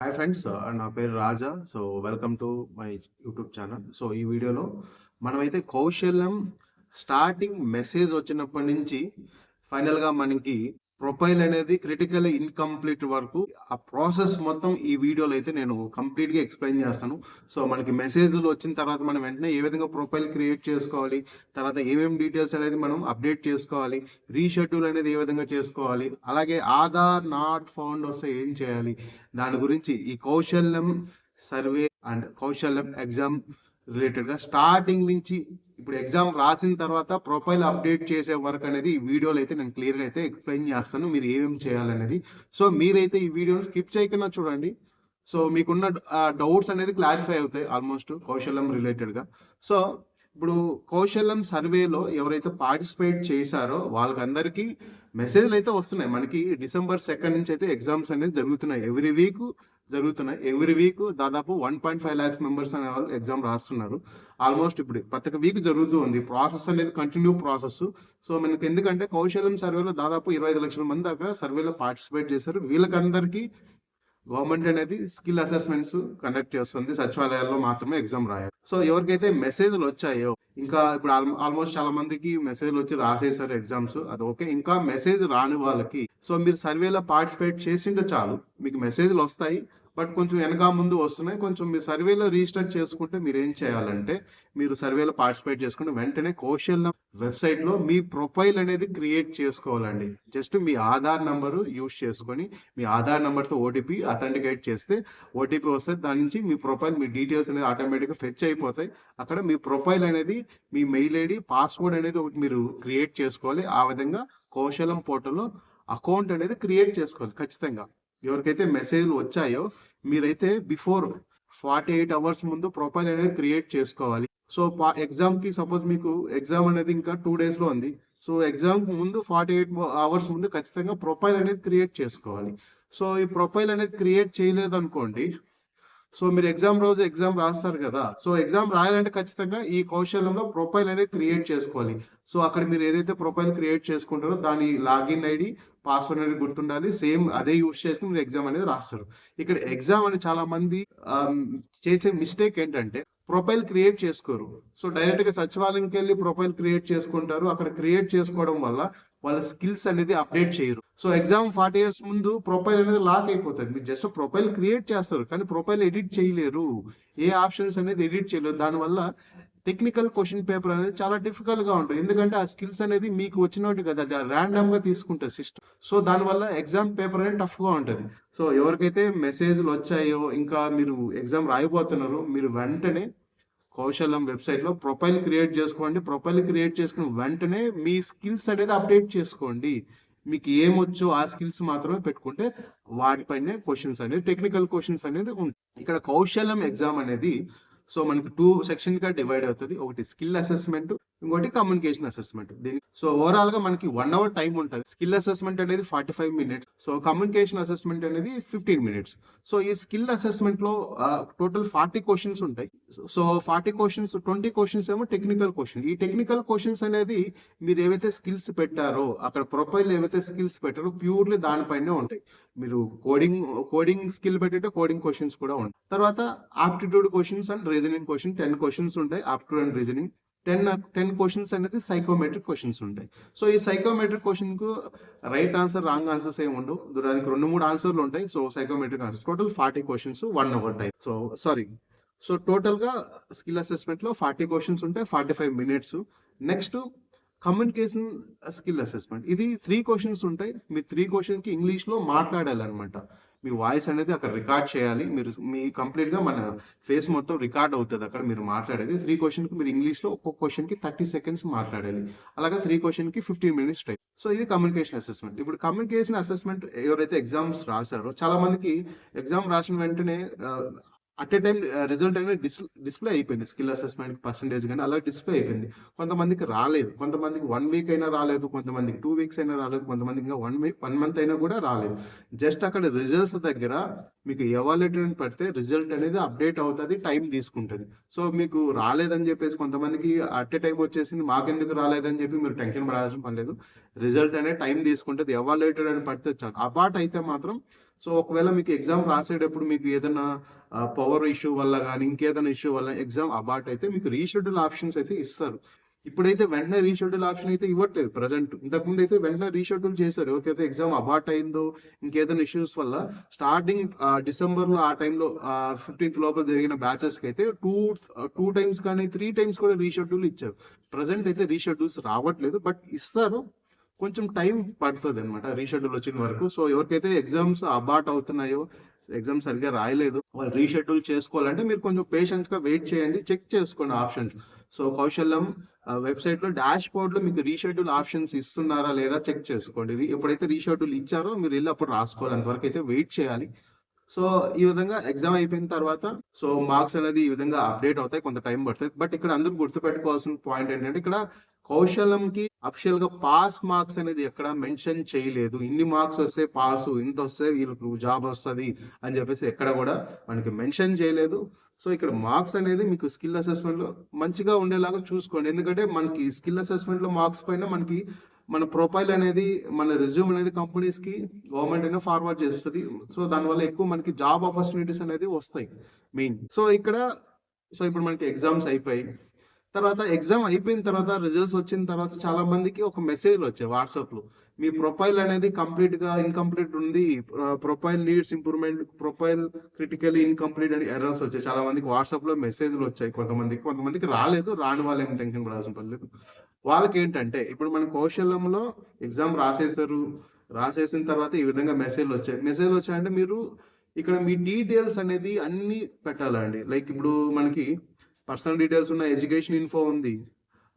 Hi friends uh, నా పేరు Raja. So welcome to my YouTube channel so ఈ వీడియోలో మనమైతే కౌశల్యం స్టార్టింగ్ మెసేజ్ వచ్చినప్పటి నుంచి ఫైనల్గా మనకి ప్రొఫైల్ అనేది క్రిటికల్ ఇన్కంప్లీట్ వరకు ఆ ప్రాసెస్ మొత్తం ఈ వీడియోలో అయితే నేను కంప్లీట్గా ఎక్స్ప్లెయిన్ చేస్తాను. సో మనకి మెసేజ్లు వచ్చిన తర్వాత మనం వెంటనే ఏ విధంగా ప్రొఫైల్ క్రియేట్ చేసుకోవాలి తర్వాత ఏమేమి డీటెయిల్స్ అనేది మనం అప్డేట్ చేసుకోవాలి రీషెడ్యూల్ అనేది ఏ విధంగా చేసుకోవాలి అలాగే ఆధార్ నాట్ ఫౌండ్ వస్తే ఏం చేయాలి దాని గురించి ఈ Kaushalyam survey and Kaushalyam exam రిలేటెడ్గా స్టార్టింగ్ నుంచి ఇప్పుడు ఎగ్జామ్ రాసిన తర్వాత ప్రొఫైల్ అప్డేట్ చేసే వర్క్ అనేది ఈ వీడియోలో అయితే నేను క్లియర్గా అయితే ఎక్స్ప్లెయిన్ చేస్తాను మీరు ఏమేమి చేయాలనేది. సో మీరైతే ఈ వీడియోని స్కిప్ చేయకుండా చూడండి. సో మీకున్న డౌట్స్ అనేది క్లారిఫై అవుతాయి ఆల్మోస్ట్ కౌశల్యం రిలేటెడ్గా. సో ఇప్పుడు కౌశల్యం సర్వేలో ఎవరైతే పార్టిసిపేట్ చేశారో వాళ్ళకందరికీ మెసేజ్లు అయితే వస్తున్నాయి. మనకి డిసెంబర్ సెకండ్ నుంచి అయితే ఎగ్జామ్స్ అనేది జరుగుతున్నాయి. ఎవ్రీ వీక్ జరుగుతున్నాయి. ఎవ్రీ వీక్ దాదాపు one point five lakhs members అనే వాళ్ళు ఎగ్జామ్ రాస్తున్నారు. ఆల్మోస్ట్ ఇప్పుడు ప్రతి వీక్ జరుగుతూ ఉంది. ప్రాసెస్ అనేది కంటిన్యూ ప్రాసెస్ సో మనకి ఎందుకంటే కౌశలం సర్వేలో దాదాపు ఇరవై ఐదు లక్షల మంది దాకా సర్వేలో పార్టిసిపేట్ చేశారు. వీళ్ళకందరికీ గవర్నమెంట్ అనేది స్కిల్ అసెస్మెంట్స్ కండక్ట్ చేస్తుంది. సచివాలయాల్లో మాత్రమే ఎగ్జామ్ రాయాలి. సో ఎవరికైతే మెసేజ్లు వచ్చాయో ఇంకా ఇప్పుడు ఆల్మోస్ట్ చాలా మందికి మెసేజ్లు వచ్చి రాసేసారు ఎగ్జామ్స్ అది ఓకే. ఇంకా మెసేజ్ రాని వాళ్ళకి సో మీరు సర్వేలో పార్టిసిపేట్ చేసింటే చాలు. మీకు మెసేజ్లు వస్తాయి. బట్ కొంచెం వెనక ముందు వస్తున్నాయి. కొంచెం మీ సర్వేలో రిజిస్టర్ చేసుకుంటే మీరు ఏం చేయాలంటే మీరు సర్వేలో పార్టిసిపేట్ చేసుకుంటే వెంటనే కౌశల్యం వెబ్సైట్లో మీ ప్రొఫైల్ అనేది క్రియేట్ చేసుకోవాలండి. జస్ట్ మీ ఆధార్ నంబరు యూజ్ చేసుకొని మీ ఆధార్ నెంబర్తో ఓటీపీ అథెంటికేట్ చేస్తే ఓటీపీ వస్తే దాని నుంచి మీ ప్రొఫైల్ మీ డీటెయిల్స్ అనేది ఆటోమేటిక్గా ఫెచ్ అయిపోతాయి. అక్కడ మీ ప్రొఫైల్ అనేది మీ మెయిల్ ఐడి పాస్వర్డ్ అనేది ఒకటి మీరు క్రియేట్ చేసుకోవాలి. ఆ విధంగా కౌశలం పోర్టల్లో అకౌంట్ అనేది క్రియేట్ చేసుకోవాలి ఖచ్చితంగా. ఎవరికైతే మెసేజ్లు వచ్చాయో మీరైతే బిఫోర్ ఫార్టీ ఎయిట్ అవర్స్ ముందు ప్రొఫైల్ అనేది క్రియేట్ చేసుకోవాలి. సో ఎగ్జామ్కి సపోజ్ మీకు ఎగ్జామ్ అనేది ఇంకా టూ డేస్లో ఉంది. సో ఎగ్జామ్ ముందు ఫార్టీ ఎయిట్ అవర్స్ ముందు ఖచ్చితంగా ప్రొఫైల్ అనేది క్రియేట్ చేసుకోవాలి. సో ఈ ప్రొఫైల్ అనేది క్రియేట్ చేయలేదు అనుకోండి సో మీరు ఎగ్జామ్ రోజు ఎగ్జామ్ రాస్తారు కదా. సో ఎగ్జామ్ రాయాలంటే ఖచ్చితంగా ఈ కౌశల్యంలో ప్రొఫైల్ అనేది క్రియేట్ చేసుకోవాలి. సో అక్కడ మీరు ఏదైతే ప్రొఫైల్ క్రియేట్ చేసుకుంటారో దాని లాగిన్ ఐడి పాస్వర్డ్ అనేది గుర్తుండాలి. సేమ్ అదే యూస్ చేసి మీరు ఎగ్జామ్ అనేది రాస్తారు. ఇక్కడ ఎగ్జామ్ అని చాలా మంది చేసే మిస్టేక్ ఏంటంటే ప్రొఫైల్ క్రియేట్ చేసుకోరు. సో డైరెక్ట్గా సచివాలయంకి వెళ్ళి ప్రొఫైల్ క్రియేట్ చేసుకుంటారు. అక్కడ క్రియేట్ చేసుకోవడం వల్ల వాళ్ళ స్కిల్స్ అనేది అప్డేట్ చేయరు. సో ఎగ్జామ్ ఫార్టీ ఇయర్స్ ముందు ప్రొఫైల్ అనేది లాక్ అయిపోతుంది. మీరు జస్ట్ ప్రొఫైల్ క్రియేట్ చేస్తారు. కానీ ప్రొఫైల్ ఎడిట్ చేయలేరు. ఏ ఆప్షన్స్ అనేది ఎడిట్ చేయలేరు. దానివల్ల టెక్నికల్ క్వశ్చన్ పేపర్ అనేది చాలా డిఫికల్ట్గా ఉంటుంది. ఎందుకంటే ఆ స్కిల్స్ అనేది మీకు వచ్చినట్టు కదా. అది ర్యాండమ్గా తీసుకుంటుంది సిస్టమ్ సో దానివల్ల ఎగ్జామ్ పేపర్ అనేది టఫ్గా ఉంటుంది. సో ఎవరికైతే మెసేజ్లు వచ్చాయో ఇంకా మీరు ఎగ్జామ్ రాయిపోతున్నారు మీరు వెంటనే కౌశలం వెబ్సైట్లో ప్రొఫైల్ క్రియేట్ చేసుకోండి. ప్రొఫైల్ క్రియేట్ చేసుకుని వెంటనే మీ స్కిల్స్ అనేది అప్డేట్ చేసుకోండి. మీకు ఏమొచ్చో ఆ స్కిల్స్ మాత్రమే పెట్టుకుంటే వాటిపైనే క్వశ్చన్స్ అనేది టెక్నికల్ క్వశ్చన్స్ అనేది ఉంటాయి ఇక్కడ కౌశలం ఎగ్జామ్ అనేది సో మనకు టూ సెక్షన్గా డివైడ్ అవుతుంది. ఒకటి స్కిల్ అసెస్మెంట్ ఇంకోటి కమ్యూనికేషన్ అసెస్మెంట్ దీనికి సో ఓవరాల్గా మనకి వన్ అవర్ టైం ఉంటుంది. స్కిల్ అసెస్మెంట్ అనేది forty five minutes so communication assessment అనేది ఫిఫ్టీన్ మినిట్స్ సో ఈ స్కిల్ అసెస్మెంట్లో టోటల్ ఫార్టీ క్వశ్చన్స్ ఉంటాయి. So forty questions twenty questions ఏమో టెక్నికల్ క్వశ్చన్ ఈ టెక్నికల్ క్వశ్చన్స్ అనేది మీరు ఏవైతే స్కిల్స్ పెట్టారో అక్కడ ప్రొఫైల్ ఏవైతే స్కిల్స్ పెట్టారో ప్యూర్లీ దానిపైనే ఉంటాయి. మీరు కోడింగ్ కోడింగ్ స్కిల్ పెట్టే కోడింగ్ క్వశ్చన్స్ కూడా ఉంటాయి. తర్వాత aptitude questions and reasoning question ten questions ఉంటాయి. Aptitude and reasoning ten ten questions అనేది సైకోమెట్రిక్ క్వశ్చన్స్ ఉంటాయి. సో ఈ సైకోమెట్రిక్ క్వశ్చన్కు రైట్ ఆన్సర్ రాంగ్ ఆన్సర్స్ ఏమి ఉండవు. దానికి రెండు మూడు ఆన్సర్లు ఉంటాయి. So psychometric answers. Total forty questions one hour time so sorry. So టోటల్గా స్కిల్ అసెస్మెంట్లో ఫార్టీ క్వశ్చన్స్ ఉంటాయి. Forty five minutes. Next communication skill assessment. ఇది త్రీ క్వశ్చన్స్ ఉంటాయి. మీ త్రీ క్వశ్చన్కి కి ఇంగ్లీష్లో మాట్లాడాలన్నమాట. మీ వాయిస్ అనేది అక్కడ రికార్డ్ చేయాలి. మీరు మీ కంప్లీట్గా మన ఫేస్ మొత్తం రికార్డ్ అవుతుంది అక్కడ మీరు మాట్లాడేది. త్రీ క్వశ్చన్కి మీరు ఇంగ్లీష్లో ఒక్కొక్క క్వశ్చన్కి థర్టీ సెకండ్స్ మాట్లాడాలి అలాగే త్రీ క్వశ్చన్కి ఫిఫ్టీన్ మినిట్స్ టైం సో ఇది కమ్యూనికేషన్ అసెస్మెంట్ ఇప్పుడు కమ్యూనికేషన్ అసెస్మెంట్ ఎవరైతే ఎగ్జామ్స్ రాశారో చాలా మందికి ఎగ్జామ్ రాసిన వెంటనే అట్ ఏ టైం రిజల్ట్ అనేది డిస్ డిస్ప్లే అయిపోయింది. స్కిల్ అసెస్మెంట్ పర్సంటేజ్ కానీ అలా డిస్ప్లే అయిపోయింది. కొంతమందికి రాలేదు. కొంతమందికి వన్ వీక్ అయినా రాలేదు. కొంతమందికి టూ వీక్స్ అయినా రాలేదు. కొంతమందికి ఇంకా వన్ వీక్ వన్ మంత్ అయినా కూడా రాలేదు. జస్ట్ అక్కడ రిజల్ట్స్ దగ్గర మీకు ఎవాల్యుయేట్ అని పెడితే రిజల్ట్ అనేది అప్డేట్ అవుతుంది టైం తీసుకుంటుంది. సో మీకు రాలేదని చెప్పేసి కొంతమందికి అట్ ఏ టైం వచ్చేసింది మాకెందుకు రాలేదని చెప్పి మీరు టెన్షన్ పడాల్సిన పని లేదు. రిజల్ట్ అనేది టైం తీసుకుంటుంది. ఎవాల్యుయేటెడ్ అని పడితే చాలు. అబాట్ అయితే మాత్రం సో ఒకవేళ మీకు ఎగ్జామ్ రాసేటప్పుడు మీకు ఏదైనా పవర్ ఇష్యూ వల్ల కానీ ఇంకేదైనా ఇష్యూ వల్ల ఎగ్జామ్ అబార్ట్ అయితే మీకు రీషెడ్యూల్ ఆప్షన్స్ అయితే ఇస్తారు. ఇప్పుడైతే వెంటనే రీషెడ్యూల్ ఆప్షన్ అయితే ఇవ్వట్లేదు ప్రజెంట్ ఇంతకుముందు అయితే వెంటనే రీషెడ్యూల్ చేశారు. ఎవరికైతే ఎగ్జామ్ అబార్ట్ అయిందో ఇంకేదైనా ఇష్యూస్ వల్ల స్టార్టింగ్ డిసెంబర్లో ఆ టైంలో ఫిఫ్టీన్త్ లోపల జరిగిన బ్యాచెస్కి అయితే టూ టూ టైమ్స్ కానీ త్రీ టైమ్స్ కూడా రీషెడ్యూల్ ఇచ్చారు. ప్రజెంట్ అయితే రీషెడ్యూల్స్ రావట్లేదు బట్ ఇస్తారు. కొంచెం టైం పడుతుంది అనమాట రీషెడ్యూల్ వచ్చిన వరకు. సో ఎవరికైతే ఎగ్జామ్స్ అబార్ట్ అవుతున్నాయో ఎగ్జామ్ సరిగ్గా రాయలేదు వాళ్ళు రీషెడ్యూల్ చేసుకోవాలంటే మీరు కొంచెం పేషెన్స్గా వెయిట్ చేయండి చెక్ చేసుకోండి ఆప్షన్స్ సో కౌశల్యం వెబ్సైట్లో డాష్ బోర్డ్లో మీకు రీషెడ్యూల్ ఆప్షన్స్ ఇస్తున్నారా లేదా చెక్ చేసుకోండి. ఎప్పుడైతే రీషెడ్యూల్ ఇచ్చారో మీరు వెళ్ళి అప్పుడు రాసుకోవాలి. అంతవరకు అయితే వెయిట్ చేయాలి. సో ఈ విధంగా ఎగ్జామ్ అయిపోయిన తర్వాత సో మార్క్స్ అనేది ఈ విధంగా అప్డేట్ అవుతాయి. కొంత టైం పడుతుంది. బట్ ఇక్కడ అందరూ గుర్తుపెట్టుకోవాల్సిన పాయింట్ ఏంటంటే ఇక్కడ కౌశలంకి అఫిషియల్గా పాస్ మార్క్స్ అనేది ఎక్కడ మెన్షన్ చేయలేదు. ఇన్ని మార్క్స్ వస్తే పాస్ ఇంత వస్తే వీళ్ళకు జాబ్ వస్తుంది అని చెప్పేసి ఎక్కడ కూడా మనకి మెన్షన్ చేయలేదు. సో ఇక్కడ మార్క్స్ అనేది మీకు స్కిల్ అసెస్మెంట్లో మంచిగా ఉండేలాగా చూసుకోండి. ఎందుకంటే మనకి స్కిల్ అసెస్మెంట్లో మార్క్స్ పైన మనకి మన ప్రొఫైల్ అనేది మన రెజ్యూమ్ అనేది కంపెనీస్కి గవర్నమెంట్ అయినా ఫార్వర్డ్ చేస్తుంది. సో దానివల్ల ఎక్కువ మనకి జాబ్ ఆపర్చునిటీస్ అనేది వస్తాయి. మెయిన్ సో ఇక్కడ సో ఇప్పుడు మనకి ఎగ్జామ్స్ అయిపోయి తర్వాత ఎగ్జామ్ అయిపోయిన తర్వాత రిజల్ట్స్ వచ్చిన తర్వాత చాలా మందికి ఒక మెసేజ్ వచ్చాయి వాట్సాప్లో మీ ప్రొఫైల్ అనేది కంప్లీట్గా ఇన్కంప్లీట్ ఉంది. Profile needs improvement profile critical incomplete అని ఎర్రర్స్ వచ్చాయి. చాలా మందికి వాట్సాప్లో మెసేజ్లు వచ్చాయి. కొంతమందికి కొంతమందికి రాలేదు. రాని వాళ్ళు ఏం టెన్షన్ పడాల్సిన పర్లేదు వాళ్ళకి ఏంటంటే ఇప్పుడు మన కౌశల్యంలో ఎగ్జామ్ రాసేసారు రాసేసిన తర్వాత ఈ విధంగా మెసేజ్లు వచ్చాయి. మెసేజ్లు వచ్చాయంటే మీరు ఇక్కడ మీ డీటెయిల్స్ అనేది అన్ని పెట్టాలండి. లైక్ ఇప్పుడు మనకి పర్సనల్ డీటెయిల్స్ ఉన్నాయి ఎడ్యుకేషన్ ఇన్ఫో ఉంది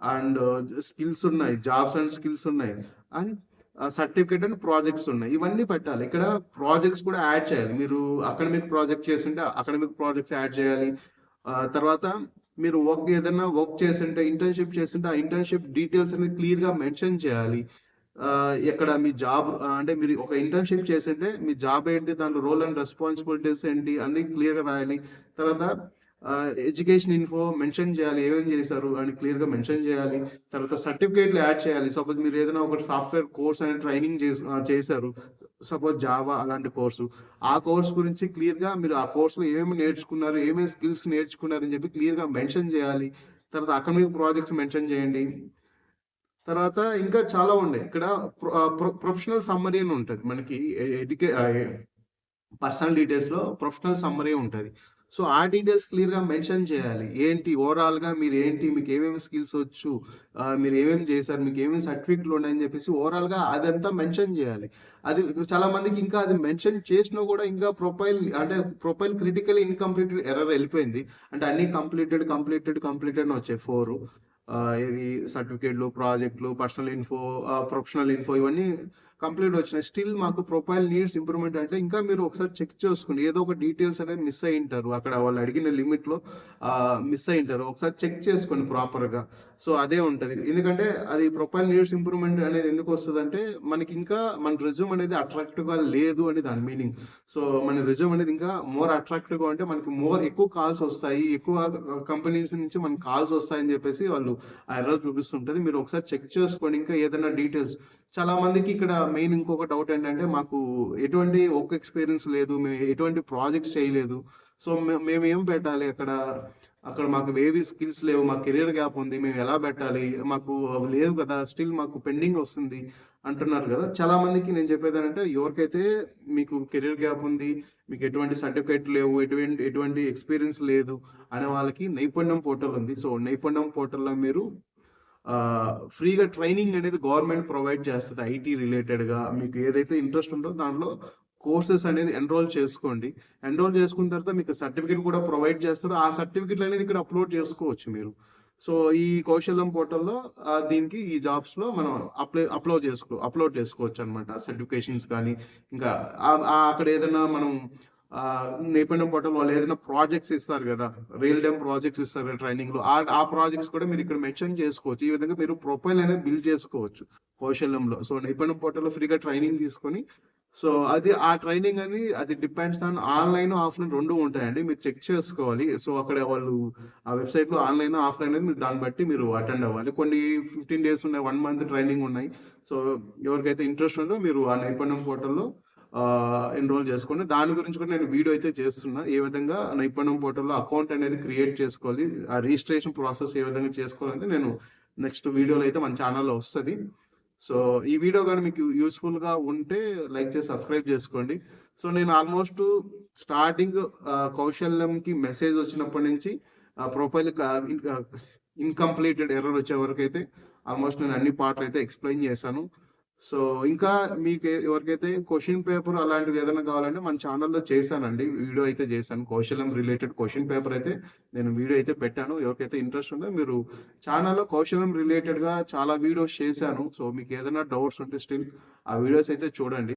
అండ్ uh, స్కిల్స్ ఉన్నాయి జాబ్స్ అండ్ స్కిల్స్ ఉన్నాయి and uh, certificate and projects ఉన్నాయి. ఇవన్నీ పెట్టాలి. ఇక్కడ ప్రాజెక్ట్స్ కూడా యాడ్ చేయాలి. మీరు అకాడమిక్ ప్రాజెక్ట్ చేస్తుంటే అకాడమిక్ ప్రాజెక్ట్స్ యాడ్ చేయాలి. తర్వాత మీరు వర్క్ ఏదైనా వర్క్ చేస్తుంటే ఇంటర్న్షిప్ చేస్తుంటే ఆ ఇంటర్న్షిప్ డీటెయిల్స్ అనేది క్లియర్గా మెన్షన్ చేయాలి. ఎక్కడ మీ జాబ్ అంటే మీరు ఒక ఇంటర్న్షిప్ చేసింటే మీ జాబ్ ఏంటి దాంట్లో రోల్ అండ్ రెస్పాన్సిబిలిటీస్ ఏంటి అన్ని క్లియర్గా రాయాలి. తర్వాత ఎడ్యుకేషన్ ఇన్ఫో మెన్షన్ చేయాలి ఏమేమి చేశారు అని క్లియర్గా మెన్షన్ చేయాలి. తర్వాత సర్టిఫికేట్లు యాడ్ చేయాలి. సపోజ్ మీరు ఏదైనా ఒక సాఫ్ట్వేర్ కోర్స్ అనే ట్రైనింగ్ చేశారు. సపోజ్ జావా అలాంటి కోర్సు ఆ కోర్స్ గురించి క్లియర్గా మీరు ఆ కోర్సులో ఏమేమి నేర్చుకున్నారు ఏమేమి స్కిల్స్ నేర్చుకున్నారు అని చెప్పి క్లియర్గా మెన్షన్ చేయాలి. తర్వాత అకాడమిక్ ప్రాజెక్ట్స్ మెన్షన్ చేయండి. తర్వాత ఇంకా చాలా ఉన్నాయి. ఇక్కడ ప్రొఫెషనల్ సమ్మరీ అని ఉంటుంది. మనకి ఎడ్యుకే పర్సనల్ డీటెయిల్స్లో ప్రొఫెషనల్ సమ్మరీ ఉంటుంది. సో ఆ డీటెయిల్స్ క్లియర్గా మెన్షన్ చేయాలి. ఏంటి? ఓవరాల్గా మీరు ఏంటి? మీకు ఏమేమి స్కిల్స్ వచ్చు? మీరు ఏమేమి చేశారు? మీకు ఏమేమి సర్టిఫికెట్లు ఉన్నాయని చెప్పేసి ఓవరాల్గా అదంతా మెన్షన్ చేయాలి. అది చాలా మందికి ఇంకా అది మెన్షన్ చేసినా కూడా ఇంకా ప్రొఫైల్ అంటే ప్రొఫైల్ క్రిటికల్ ఇన్కంప్లీటెడ్ ఎర్రర్ వెళ్ళిపోయింది. అంటే అన్ని కంప్లీటెడ్ కంప్లీటెడ్ కంప్లీటెడ్ అని వచ్చాయి. ఫోర్ ఇది సర్టిఫికేట్లు ప్రాజెక్టులు పర్సనల్ ఇన్ఫో ప్రొఫెషనల్ ఇన్ఫో ఇవన్నీ కంప్లైంట్ వచ్చినాయి. స్టిల్ మాకు ప్రొఫైల్ నీడ్స్ ఇంప్రూవ్మెంట్ అంటే ఇంకా మీరు ఒకసారి చెక్ చేసుకోండి. ఏదో ఒక డీటెయిల్స్ అనేది మిస్ అయి ఉంటారు. అక్కడ వాళ్ళు అడిగిన లిమిట్లో మిస్ అయి ఉంటారు. ఒకసారి చెక్ చేసుకోండి ప్రాపర్గా. సో అదే ఉంటది. ఎందుకంటే అది ప్రొఫైల్ నీడ్స్ ఇంప్రూవ్మెంట్ అనేది ఎందుకు వస్తుంది అంటే మనకి ఇంకా మన రిజ్యూమ్ అనేది అట్రాక్టివ్గా లేదు అని దాని మీనింగ్ సో మన రిజ్యూమ్ అనేది ఇంకా మోర్ అట్రాక్టివ్గా ఉంటే మనకి మోర్ ఎక్కువ కాల్స్ వస్తాయి. ఎక్కువ కంపెనీస్ నుంచి మనకి కాల్స్ వస్తాయని చెప్పేసి వాళ్ళు ఆ ఎర్రర్ చూపిస్తుంటది. మీరు ఒకసారి చెక్ చేసుకోండి. ఇంకా ఏదైనా డీటెయిల్స్ చాలా మందికి ఇక్కడ మెయిన్ ఇంకొక డౌట్ ఏంటంటే మాకు ఎటువంటి ఒక ఎక్స్పీరియన్స్ లేదు మేము ఎటువంటి ప్రాజెక్ట్స్ చేయలేదు. సో మేము ఏం పెట్టాలి అక్కడ? అక్కడ మాకు ఏవి స్కిల్స్ లేవు మా కెరియర్ గ్యాప్ ఉంది మేము ఎలా పెట్టాలి? మాకు అవి లేవు కదా స్టిల్ మాకు పెండింగ్ వస్తుంది అంటున్నారు కదా. చాలా మందికి నేను చెప్పేది ఏంటంటే ఎవరికైతే మీకు కెరియర్ గ్యాప్ ఉంది మీకు ఎటువంటి సర్టిఫికేట్ లేవు ఎటువంటి ఎటువంటి ఎక్స్పీరియన్స్ లేదు అనే వాళ్ళకి నైపుణ్యం పోర్టల్ ఉంది. సో నైపుణ్యం పోర్టల్లో మీరు ఫ్రీగా ట్రైనింగ్ అనేది గవర్నమెంట్ ప్రొవైడ్ చేస్తుంది ఐటీ రిలేటెడ్గా మీకు ఏదైతే ఇంట్రెస్ట్ ఉందో దాంట్లో కోర్సెస్ అనేది ఎన్రోల్ చేసుకోండి. ఎన్రోల్ చేసుకున్న తర్వాత మీకు సర్టిఫికేట్ కూడా ప్రొవైడ్ చేస్తారు. ఆ సర్టిఫికేట్లు అనేది ఇక్కడ అప్లోడ్ చేసుకోవచ్చు మీరు. సో ఈ కౌశల్యం పోర్టల్లో దీనికి ఈ జాబ్స్లో మనం అప్లై అప్లోడ్ చేసుకో అప్లోడ్ చేసుకోవచ్చు అనమాట సర్టిఫికేషన్స్ కానీ ఇంకా అక్కడ ఏదైనా మనం ఆ, నైపుణ్యం పోర్టల్ వాళ్ళు ఏదైనా ప్రాజెక్ట్స్ ఇస్తారు కదా రియల్ టైమ్ ప్రాజెక్ట్స్ ఇస్తారు కదా ట్రైనింగ్లో. ఆ ఆ ప్రాజెక్ట్స్ కూడా మీరు ఇక్కడ మెన్షన్ చేసుకోవచ్చు. ఈ విధంగా మీరు ప్రొఫైల్ అనేది బిల్డ్ చేసుకోవచ్చు కౌశల్యంలో. సో నైపుణ్యం పోర్టల్లో ఫ్రీగా ట్రైనింగ్ తీసుకొని సో అది ఆ ట్రైనింగ్ అని అది డిపెండ్స్ ఆన్ ఆన్లైన్ ఆఫ్లైన్ రెండు ఉంటాయండి. మీరు చెక్ చేసుకోవాలి. సో అక్కడ వాళ్ళు ఆ వెబ్సైట్లో ఆన్లైన్ ఆఫ్లైన్ అనేది మీరు దాన్ని బట్టి మీరు అటెండ్ అవ్వాలి. కొన్ని ఫిఫ్టీన్ డేస్ ఉన్నాయి వన్ మంత్ ట్రైనింగ్ ఉన్నాయి. సో ఎవరికైతే ఇంట్రెస్ట్ ఉందో మీరు ఆ నైపుణ్యం పోర్టల్లో ఎన్రోల్ చేసుకోండి దాని గురించి కూడా నేను వీడియో అయితే చేస్తున్నా. ఏ విధంగా నైపుణ్యం పోర్టల్లో అకౌంట్ అనేది క్రియేట్ చేసుకోవాలి ఆ రిజిస్ట్రేషన్ ప్రాసెస్ ఏ విధంగా చేసుకోవాలంటే నేను నెక్స్ట్ వీడియోలో అయితే మన ఛానల్లో వస్తుంది. సో ఈ వీడియో కానీ మీకు యూస్ఫుల్గా ఉంటే లైక్ చేసి సబ్స్క్రైబ్ చేసుకోండి. సో నేను ఆల్మోస్ట్ స్టార్టింగ్ కౌశల్యంకి మెసేజ్ వచ్చినప్పటి నుంచి ప్రొఫైల్ ఇన్కంప్లీటెడ్ ఎర్రర్ వచ్చే వరకు అయితే ఆల్మోస్ట్ నేను అన్ని పార్ట్లు అయితే ఎక్స్ప్లెయిన్ చేశాను. సో ఇంకా మీకు ఎవరికైతే క్వశ్చన్ పేపర్ అలాంటిది ఏదైనా కావాలంటే మన ఛానల్లో చేశానండి. వీడియో అయితే చేశాను. కౌశలం రిలేటెడ్ క్వశ్చన్ పేపర్ అయితే నేను వీడియో అయితే పెట్టాను. ఎవరికైతే ఇంట్రెస్ట్ ఉందో మీరు ఛానల్లో కౌశలం రిలేటెడ్గా చాలా వీడియోస్ చేశాను. సో మీకు ఏదైనా డౌట్స్ ఉంటే స్టిల్ ఆ వీడియోస్ అయితే చూడండి.